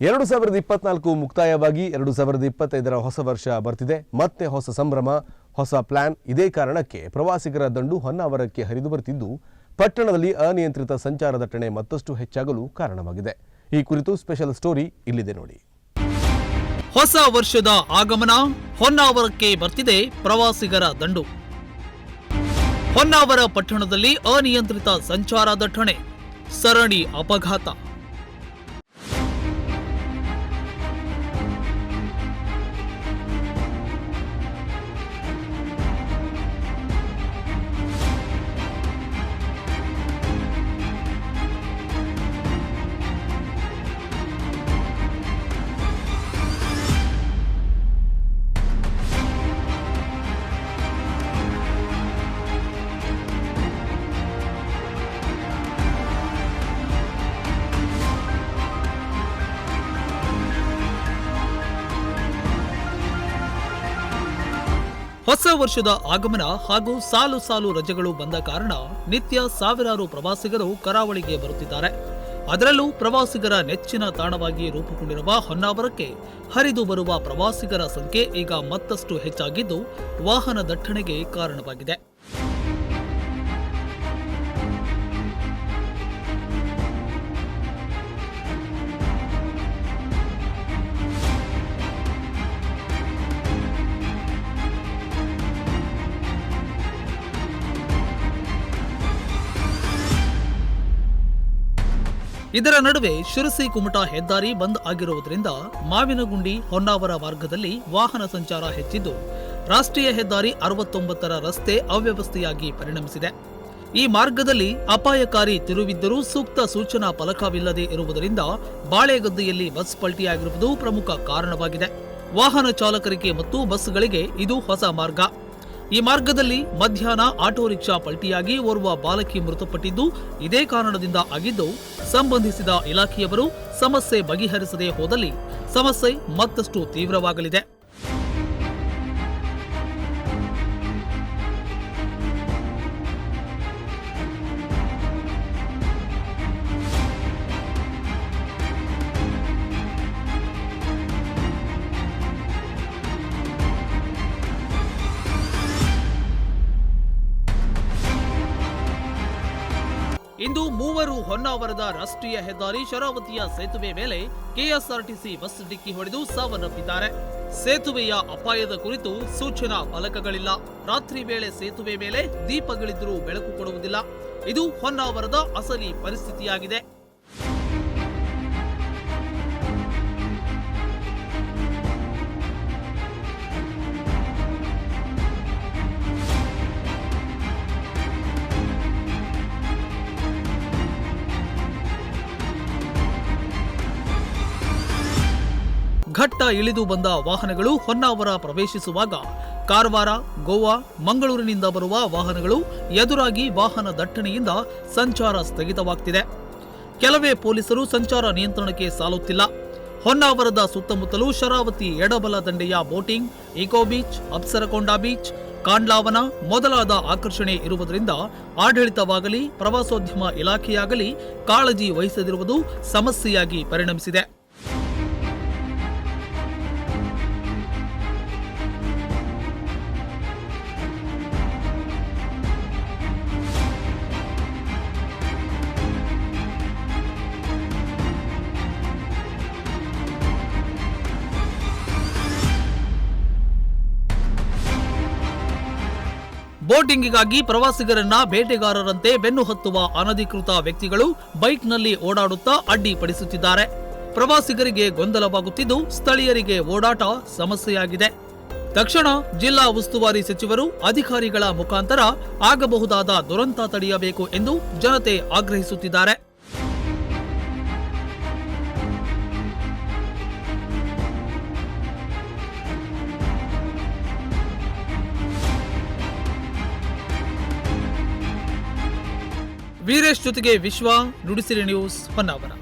ಎರಡು ಸಾವಿರದ ಇಪ್ಪತ್ನಾಲ್ಕು ಮುಕ್ತಾಯವಾಗಿ ಎರಡು ಸಾವಿರದ ಇಪ್ಪತ್ತೈದರ ಹೊಸ ವರ್ಷ ಬರ್ತಿದೆ. ಮತ್ತೆ ಹೊಸ ಸಂಭ್ರಮ, ಹೊಸ ಪ್ಲಾನ್. ಇದೇ ಕಾರಣಕ್ಕೆ ಪ್ರವಾಸಿಗರ ದಂಡು ಹೊನ್ನಾವರಕ್ಕೆ ಹರಿದು ಬರ್ತಿದ್ದು. ಪಟ್ಟಣದಲ್ಲಿ ಅನಿಯಂತ್ರಿತ ಸಂಚಾರ ದಟ್ಟಣೆ ಮತ್ತಷ್ಟು ಹೆಚ್ಚಾಗಲು ಕಾರಣವಾಗಿದೆ. ಈ ಕುರಿತು ಸ್ಪೆಷಲ್ ಸ್ಟೋರಿ ಇಲ್ಲಿದೆ ನೋಡಿ. ಹೊಸ ವರ್ಷದ ಆಗಮನ ಹೊನ್ನಾವರಕ್ಕೆ ಬರ್ತಿದೆ ಪ್ರವಾಸಿಗರ ದಂಡು. ಹೊನ್ನಾವರ ಪಟ್ಟಣದಲ್ಲಿ ಅನಿಯಂತ್ರಿತ ಸಂಚಾರ ದಟ್ಟಣೆ. ಸರಣಿ ಅಪಘಾತ. ಹೊಸ ವರ್ಷದ ಆಗಮನ ಹಾಗೂ ಸಾಲು ಸಾಲು ರಜೆಗಳು ಬಂದ ಕಾರಣ ನಿತ್ಯ ಸಾವಿರಾರು ಪ್ರವಾಸಿಗರು ಕರಾವಳಿಗೆ ಬರುತ್ತಿದ್ದಾರೆ. ಅದರಲ್ಲೂ ಪ್ರವಾಸಿಗರ ನೆಚ್ಚಿನ ತಾಣವಾಗಿ ರೂಪುಗೊಂಡಿರುವ ಹೊನ್ನಾವರಕ್ಕೆ ಹರಿದು ಬರುವ ಪ್ರವಾಸಿಗರ ಸಂಖ್ಯೆ ಈಗ ಮತ್ತಷ್ಟು ಹೆಚ್ಚಾಗಿದ್ದು ವಾಹನ ದಟ್ಟಣೆಗೆ ಕಾರಣವಾಗಿದೆ. ಇದರ ನಡುವೆ ಶಿರಸಿ ಕುಮಟಾ ಹೆದ್ದಾರಿ ಬಂದ್ ಆಗಿರುವುದರಿಂದ ಮಾವಿನಗುಂಡಿ ಹೊನ್ನಾವರ ಮಾರ್ಗದಲ್ಲಿ ವಾಹನ ಸಂಚಾರ ಹೆಚ್ಚಿದ್ದು, ರಾಷ್ಟ್ರೀಯ ಹೆದ್ದಾರಿ ಅರವತ್ತೊಂಬತ್ತರ ರಸ್ತೆ ಅವ್ಯವಸ್ಥೆಯಾಗಿ ಪರಿಣಮಿಸಿದೆ. ಈ ಮಾರ್ಗದಲ್ಲಿ ಅಪಾಯಕಾರಿ ತಿರುವಿದ್ದರೂ ಸೂಕ್ತ ಸೂಚನಾ ಫಲಕವಿಲ್ಲದೆ ಇರುವುದರಿಂದ ಬಾಳೆಗದ್ದೆಯಲ್ಲಿ ಬಸ್ ಪಲ್ಟಿಯಾಗಿರುವುದು ಪ್ರಮುಖ ಕಾರಣವಾಗಿದೆ. ವಾಹನ ಚಾಲಕರಿಗೆ ಮತ್ತು ಬಸ್ಗಳಿಗೆ ಇದು ಹೊಸ ಮಾರ್ಗ. ಈ ಮಾರ್ಗದಲ್ಲಿ ಮಧ್ಯಾಹ್ನ ಆಟೋ ರಿಕ್ಷಾ ಪಲ್ಟಿಯಾಗಿ ಓರ್ವ ಬಾಲಕಿ ಮೃತಪಟ್ಟಿದ್ದು, ಇದೇ ಕಾರಣದಿಂದ ಆಗಿದ್ದು, ಸಂಬಂಧಿಸಿದ ಇಲಾಖೆಯವರು ಸಮಸ್ಯೆ ಬಗೆಹರಿಸದೇ ಹೋದಲ್ಲಿ ಸಮಸ್ಯೆ ಮತ್ತಷ್ಟು ತೀವ್ರವಾಗಲಿದೆ. ಇಂದು ಮೂವರು ಹೊನ್ನಾವರದ ರಾಷ್ಟ್ರೀಯ ಹೆದ್ದಾರಿ ಶರಾವತಿಯ ಸೇತುವೆ ಮೇಲೆ ಕೆಎಸ್ಆರ್ಟಿಸಿ ಬಸ್ ಡಿಕ್ಕಿ ಹೊಡೆದು ಸಾವನ್ನಪ್ಪಿದ್ದಾರೆ. ಸೇತುವೆಯ ಅಪಾಯದ ಕುರಿತು ಸೂಚನಾ ಫಲಕಗಳಿಲ್ಲ. ರಾತ್ರಿ ವೇಳೆ ಸೇತುವೆ ಮೇಲೆ ದೀಪಗಳಿದ್ದರೂ ಬೆಳಕು ಕೊಡುವುದಿಲ್ಲ. ಇದು ಹೊನ್ನಾವರದ ಅಸಲಿ ಪರಿಸ್ಥಿತಿಯಾಗಿದೆ. ಘಟ್ಟ ಇಳಿದು ಬಂದ ವಾಹನಗಳು ಹೊನ್ನಾವರ ಪ್ರವೇಶಿಸುವಾಗ ಕಾರವಾರ, ಗೋವಾ, ಮಂಗಳೂರಿನಿಂದ ಬರುವ ವಾಹನಗಳು ಎದುರಾಗಿ ವಾಹನ ದಟ್ಟಣೆಯಿಂದ ಸಂಚಾರ ಸ್ಥಗಿತವಾಗ್ತಿದೆ. ಕೆಲವೇ ಪೊಲೀಸರು ಸಂಚಾರ ನಿಯಂತ್ರಣಕ್ಕೆ ಸಾಲುತ್ತಿಲ್ಲ. ಹೊನ್ನಾವರದ ಸುತ್ತಮುತ್ತಲೂ ಶರಾವತಿ ಎಡಬಲ ದಂಡೆಯ boating eco beach, Apsarakonda beach, ಕಾಂಡ್ಲಾವನ ಮೊದಲಾದ ಆಕರ್ಷಣೆ ಇರುವುದರಿಂದ ಆಡಳಿತವಾಗಲಿ, ಪ್ರವಾಸೋದ್ಯಮ ಇಲಾಖೆಯಾಗಲಿ ಕಾಳಜಿ ವಹಿಸದಿರುವುದು ಸಮಸ್ಯೆಯಾಗಿ ಪರಿಣಮಿಸಿದೆ. ಬೋಟಿಂಗಿಗಾಗಿ ಪ್ರವಾಸಿಗರನ್ನ ಬೇಟೆಗಾರರಂತೆ ಬೆನ್ನು ಹತ್ತುವ ಅನಧಿಕೃತ ವ್ಯಕ್ತಿಗಳು ಬೈಕ್ನಲ್ಲಿ ಓಡಾಡುತ್ತಾ ಅಡ್ಡಿಪಡಿಸುತ್ತಿದ್ದಾರೆ ಪ್ರವಾಸಿಗರಿಗೆ ಗೊಂದಲವಾಗುತ್ತಿದ್ದು ಸ್ಥಳೀಯರಿಗೆ ಓಡಾಟ ಸಮಸ್ಯೆಯಾಗಿದೆ. ತಕ್ಷಣ ಜಿಲ್ಲಾ ಉಸ್ತುವಾರಿ ಸಚಿವರು ಅಧಿಕಾರಿಗಳ ಮುಖಾಂತರ ಆಗಬಹುದಾದ ದುರಂತ ತಡೆಯಬೇಕು ಎಂದು ಜನತೆ ಆಗ್ರಹಿಸುತ್ತಿದ್ದಾರೆ. ವೀರೇಶ್ ಜೊತೆಗೆ ವಿಶ್ವ ನುಡಿಸಿರಿ ನ್ಯೂಸ್ ಹೊನ್ನಾವರ